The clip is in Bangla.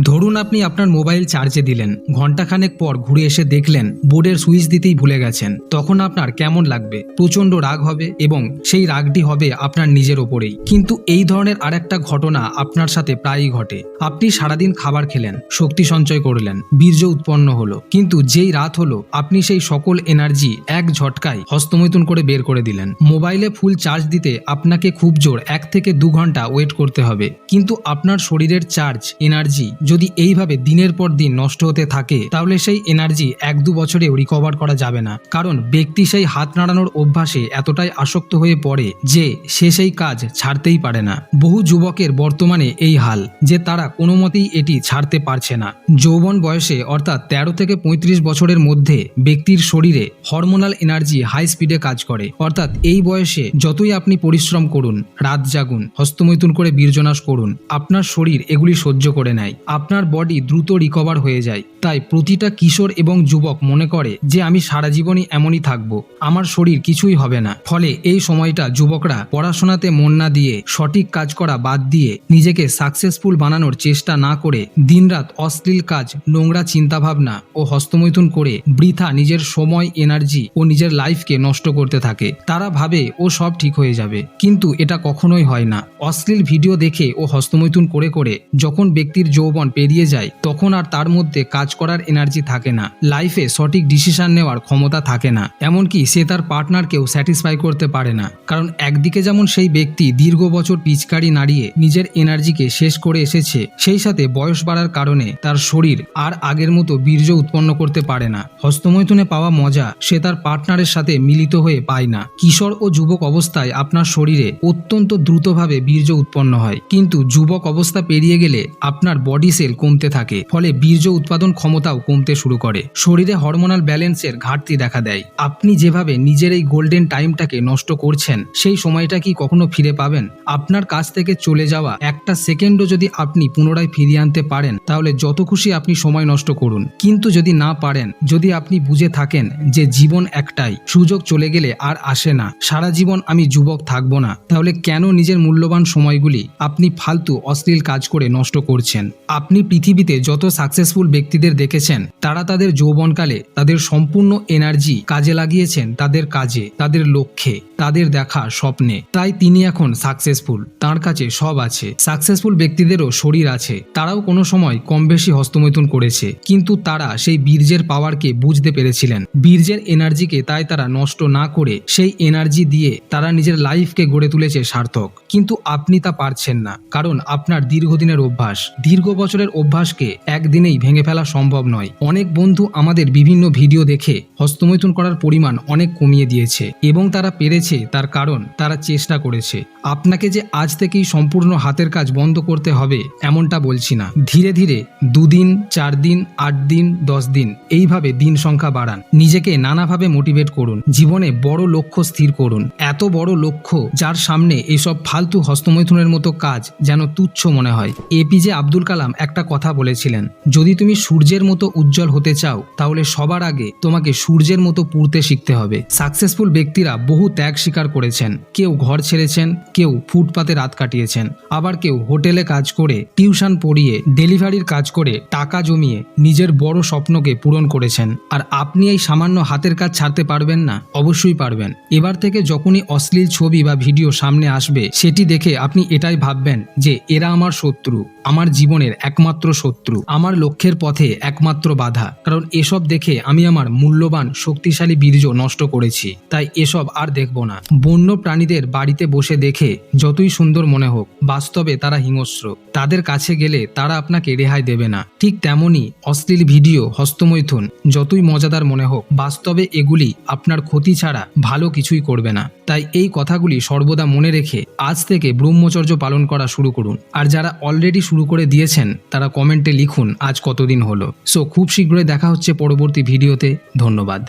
ধরুন আপনি আপনার মোবাইল চার্জে দিলেন ঘন্টাখানেক পর ঘুরে এসে দেখলেন, বোর্ডের সুইচ দিতেই ভুলে গেছেন, তখন আপনার কেমন লাগবে? প্রচণ্ড রাগ হবে এবং সেই রাগটি হবে আপনার নিজের ওপরেই। কিন্তু এই ধরনের আরেকটা ঘটনা আপনার সাথে প্রায়ই ঘটে। আপনি সারাদিন খাবার খেলেন, শক্তি সঞ্চয় করলেন, বীর্য উৎপন্ন হলো। কিন্তু যেই রাত হলো, আপনি সেই সকল এনার্জি এক ঝটকায় হস্তমৈথুন করে বের করে দিলেন। মোবাইলে ফুল চার্জ দিতে আপনাকে খুব জোর, এক থেকে দু ঘণ্টা ওয়েট করতে হবে। কিন্তু আপনার শরীরের চার্জ, এনার্জি যদি এইভাবে দিনের পর দিন নষ্ট হতে থাকে, তাহলে সেই এনার্জি এক দু বছরেও রিকভার করা যাবে না। কারণ ব্যক্তি সেই হাত নাড়ানোর অভ্যাসে এতটাই আসক্ত হয়ে পড়ে যে সে সেই কাজ ছাড়তেই পারে না। বহু যুবকের বর্তমানে এই হাল, যে তারা কোনো মতেই এটি ছাড়তে পারছে না। যৌবন বয়সে অর্থাৎ তেরো থেকে পঁয়ত্রিশ বছরের মধ্যে ব্যক্তির শরীরে হরমোনাল এনার্জি হাই স্পিডে কাজ করে। অর্থাৎ এই বয়সে যতই আপনি পরিশ্রম করুন, রাত জাগুন, হস্তমৈথুন করে বীর্যনাশ করুন, আপনার শরীর এগুলি সহ্য করে নেয়। আপনার বডি দ্রুত রিকভার হয়ে যায়। তাই প্রতিটা কিশোর এবং যুবক মনে করে যে আমি সারা জীবনই এমনই থাকব। আমার শরীর কিছুই হবে না। ফলে এই সময়টা যুবকরা পড়াশোনাতে মন না দিয়ে, সঠিক কাজ করা বাদ দিয়ে, নিজেকে সাকসেসফুল বানানোর চেষ্টা না করে দিনরাত অশ্লীল কাজ, নোংরা চিন্তাভাবনা ও হস্তমৈথুন করে বৃথা নিজের সময় এনার্জি ও নিজের লাইফকে নষ্ট করতে থাকে। তারা ভাবে ও সব ঠিক হয়ে যাবে। কিন্তু এটা কখনোই হয় না। অশ্লীল ভিডিও দেখে ও হস্তমৈথুন করে করে যখন ব্যক্তির যৌবন পেরিয়ে যায়, তখন আর তার মধ্যে কাজ করার এনার্জি থাকে না। লাইফে সঠিক ডিসিশন নেওয়ার ক্ষমতা থাকে না। এমনকি সে তার পার্টনারকেও স্যাটিসফাই করতে পারে না। কারণ একদিকে যেমন সেই ব্যক্তি দীর্ঘ বছর পিচকারি নাড়িয়ে নিজের এনার্জিকে শেষ করে এসেছে, সেই সাথে বয়স বাড়ার কারণে তার শরীর আর আগের মতো বীর্য উৎপন্ন করতে পারে না। হস্তমৈথুনে পাওয়া মজা সে তার পার্টনারের সাথে মিলিত হয়ে পায় না। কিশোর ও যুবক অবস্থায় আপনার শরীরে অত্যন্ত দ্রুতভাবে বীর্য উৎপন্ন হয়। কিন্তু যুবক অবস্থা পেরিয়ে গেলে আপনার বডি সেল কমতে থাকে, ফলে বীর্য উৎপাদন ক্ষমতাও কমতে শুরু করে। শরীরে হরমোনাল ব্যালেন্সের ঘাটতি দেখা দেয়। আপনি যেভাবে নিজের এই গোল্ডেন টাইমটাকে নষ্ট করছেন, সেই সময়টা কি কখনো ফিরে পাবেন? আপনার কাছ থেকে চলে যাওয়া একটা সেকেন্ডও যদি আপনি পুনরায় ফিরিয়ে আনতে পারেন, তাহলে যত খুশি আপনি সময় নষ্ট করুন। কিন্তু যদি না পারেন, যদি আপনি বুঝে থাকেন যে জীবন একটাই, সুযোগ চলে গেলে আর আসে না, সারা জীবন আমি যুবক থাকব না, তাহলে কেন নিজের মূল্যবান সময়গুলি আপনি ফালতু অশ্লীল কাজ করে নষ্ট করছেন? আপনি পৃথিবীতে যত সাকসেসফুল ব্যক্তিদের দেখেছেন, তারা তাদের যৌবনকালে তাদের সম্পূর্ণ এনার্জি কাজে লাগিয়েছেন তাদের কাজে, তাদের লক্ষ্যে, তাদের দেখা স্বপ্নে। তাই তিনি এখন সাকসেসফুল তার কাছে সব আছে। সাকসেসফুল ব্যক্তিদেরও শরীর আছে, তারাও কোনো সময় কম বেশি হস্তমৈথুন করেছে, কিন্তু তারা সেই বীর্যের পাওয়ারকে বুঝতে পেরেছিলেন। বীর্যের এনার্জিকে তাই তারা নষ্ট না করে, সেই এনার্জি দিয়ে তারা নিজের লাইফকে গড়ে তুলেছে সার্থক। কিন্তু আপনি তা পারছেন না, কারণ আপনার দীর্ঘদিনের অভ্যাস, দীর্ঘ বছরের অভ্যাসকে একদিনেই ভেঙে ফেলা সম্ভব নয়। অনেক বন্ধু আমাদের বিভিন্ন ভিডিও দেখে হস্তমৈথুন করার পরিমাণ অনেক কমিয়ে দিয়েছে এবং তারা পেরেছে তার কারণ তারা চেষ্টা করেছে। আপনাকে যে আজ থেকেই সম্পূর্ণ হাতের কাজ বন্ধ করতে হবে এমনটা বলছি না। ধীরে ধীরে দুদিন চার দিন আট দিন দশ দিন এইভাবে দিন সংখ্যা বাড়ান। নিজেকে নানাভাবে মোটিভেট করুন। জীবনে বড় লক্ষ্য স্থির করুন। এত বড় লক্ষ্য যার সামনে এসব ফালতু হস্তমৈথুনের মতো কাজ যেন তুচ্ছ মনে হয়। এপিজে আব্দুল কালাম একটা কথা বলেছিলেন, যদি তুমি সূর্যের মতো উজ্জ্বল হতে চাও, তাহলে সবার আগে তোমাকে সূর্যের মতো পুড়তে শিখতে হবে। সাকসেসফুল ব্যক্তিরা বহু ত্যাগ স্বীকার করেছেন। কেউ ঘর ছেড়েছেন, কেউ ফুটপাতে রাত কাটিয়েছেন। আবার কেউ হোটেলে কাজ করে, টিউশন পড়িয়ে, ডেলিভারির কাজ করে টাকা জমিয়ে নিজের বড় স্বপ্নকে পূরণ করেছেন। আর আপনি এই সামান্য হাতের কাজ ছাড়তে পারবেন না, অবশ্যই পারবেন। এবার থেকে যখনই অশ্লীল ছবি বা ভিডিও সামনে আসবে, সেটি দেখে আপনি এটাই ভাববেন যে, এরা আমার শত্রু, আমার জীবনের একমাত্র শত্রু। আমার লক্ষ্যের পথে একমাত্র বাধা। কারণ এসব দেখে আমি আমার মূল্যবান, শক্তিশালী বীর্য নষ্ট করেছি। তাই এসব আর দেখব না। বন্য প্রাণীদের বাড়িতে বসে দেখে যতই সুন্দর মনে হোক, বাস্তবে তারা হিংস্র। তাদের কাছে গেলে তারা আপনাকে রেহাই দেবে না। ঠিক তেমনই অশ্লীল ভিডিও, হস্তমৈথুন, যতই মজাদার মনে হোক, বাস্তবে এগুলি আপনার ক্ষতি ছাড়া ভালো কিছুই করবে না। তাই এই কথাগুলি সর্বদা মনে রেখে আজ থেকে ব্রহ্মচর্য পালন করা শুরু করুন। আর যারা অলরেডি শুরু করে দিয়েছেন, তারা কমেন্টে লিখুন, আজ কতদিন হলো। সো খুব শীঘ্রই দেখা হচ্ছে পরবর্তী ভিডিওতে ধন্যবাদ।